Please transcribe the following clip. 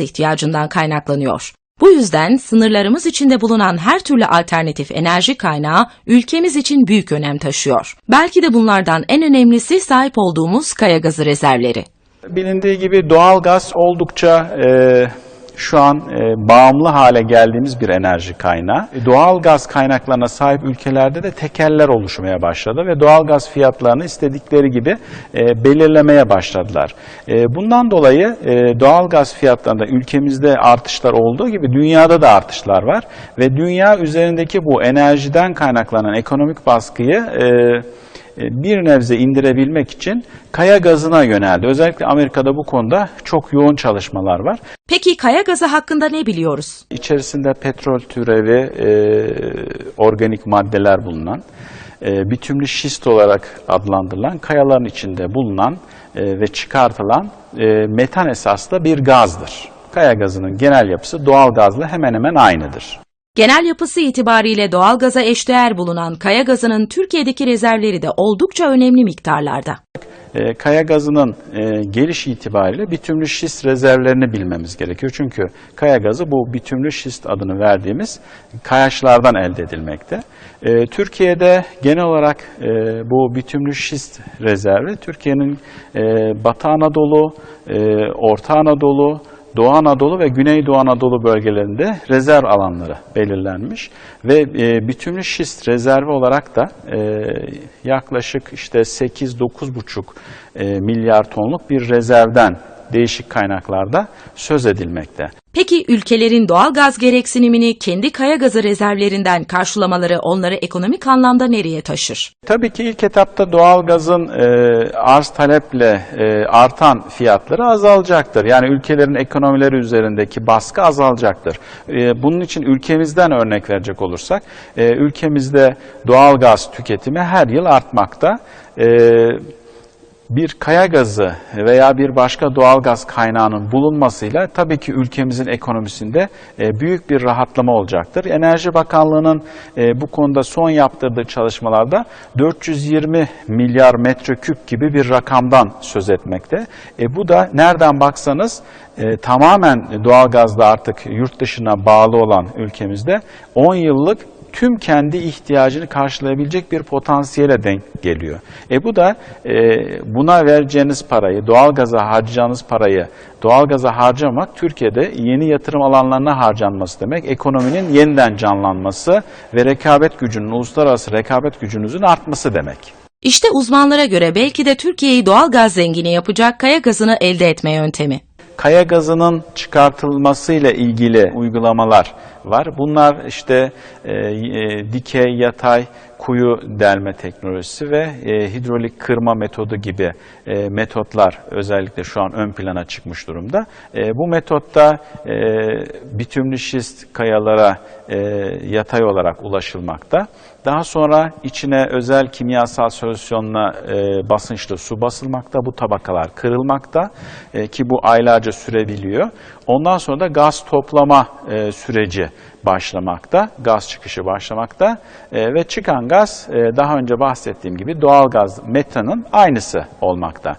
ihtiyacından kaynaklanıyor. Bu yüzden sınırlarımız içinde bulunan her türlü alternatif enerji kaynağı ülkemiz için büyük önem taşıyor. Belki de bunlardan en önemlisi sahip olduğumuz kaya gazı rezervleri. Bilindiği gibi doğal gaz oldukça e, şu an e, bağımlı hale geldiğimiz bir enerji kaynağı. E, Doğal gaz kaynaklarına sahip ülkelerde de tekeller oluşmaya başladı ve doğal gaz fiyatlarını istedikleri gibi e, belirlemeye başladılar. E, bundan dolayı e, doğal gaz fiyatlarında ülkemizde artışlar olduğu gibi dünyada da artışlar var ve dünya üzerindeki bu enerjiden kaynaklanan ekonomik baskıyı e, bir nebze indirebilmek için kaya gazına yöneldi. Özellikle Amerika'da bu konuda çok yoğun çalışmalar var. Peki kaya gazı hakkında ne biliyoruz? İçerisinde petrol türevi e, organik maddeler bulunan, e, bitümlü şist olarak adlandırılan kayaların içinde bulunan e, ve çıkartılan e, metan esaslı bir gazdır. Kaya gazının genel yapısı doğal gazla hemen hemen aynıdır. Genel yapısı itibariyle doğalgaza eşdeğer bulunan kaya gazının Türkiye'deki rezervleri de oldukça önemli miktarlarda. E, kaya gazının e, geliş itibariyle bitümlü şist rezervlerini bilmemiz gerekiyor. Çünkü kaya gazı bu bitümlü şist adını verdiğimiz kayaçlardan elde edilmekte. E, Türkiye'de genel olarak e, bu bitümlü şist rezervi Türkiye'nin e, Batı Anadolu, Orta Anadolu, Doğu Anadolu ve Güneydoğu Anadolu bölgelerinde rezerv alanları belirlenmiş ve e, bitümlü şist rezervi olarak da e, yaklaşık işte 8-9,5 e, milyar tonluk bir rezervden değişik kaynaklarda söz edilmekte. Peki ülkelerin doğal gaz gereksinimini kendi kaya gazı rezervlerinden karşılamaları onları ekonomik anlamda nereye taşır? Tabii ki ilk etapta doğal gazın e, arz taleple e, artan fiyatları azalacaktır. Yani ülkelerin ekonomileri üzerindeki baskı azalacaktır. E, bunun için ülkemizden örnek verecek olursak, e, ülkemizde doğal gaz tüketimi her yıl artmakta. E, bir kaya gazı veya bir başka doğal gaz kaynağının bulunmasıyla tabii ki ülkemizin ekonomisinde e, büyük bir rahatlama olacaktır. Enerji Bakanlığı'nın e, bu konuda son yaptırdığı çalışmalarda 420 milyar metreküp gibi bir rakamdan söz etmekte. E, bu da nereden baksanız e, tamamen doğal gazda artık yurt dışına bağlı olan ülkemizde 10 yıllık tüm kendi ihtiyacını karşılayabilecek bir potansiyele denk geliyor. E bu da e, buna vereceğiniz parayı, doğalgaza harcayacağınız parayı doğalgaza harcamak Türkiye'de yeni yatırım alanlarına harcanması demek. Ekonominin yeniden canlanması ve rekabet gücünün, uluslararası rekabet gücünüzün artması demek. İşte uzmanlara göre belki de Türkiye'yi doğal gaz zengini yapacak kaya gazını elde etme yöntemi. Kaya gazının çıkartılmasıyla ilgili uygulamalar var. Bunlar işte e, e, dikey, yatay, kuyu delme teknolojisi ve e, hidrolik kırma metodu gibi e, metotlar özellikle şu an ön plana çıkmış durumda. E, bu metotta e, bitümlü şist kayalara e, yatay olarak ulaşılmakta. Daha sonra içine özel kimyasal solüsyonla e, basınçlı su basılmakta. Bu tabakalar kırılmakta e, ki bu aylarca sürebiliyor. Ondan sonra da gaz toplama e, süreci başlamakta, gaz çıkışı başlamakta e, ve çıkan gaz e, daha önce bahsettiğim gibi doğal gaz metanın aynısı olmakta.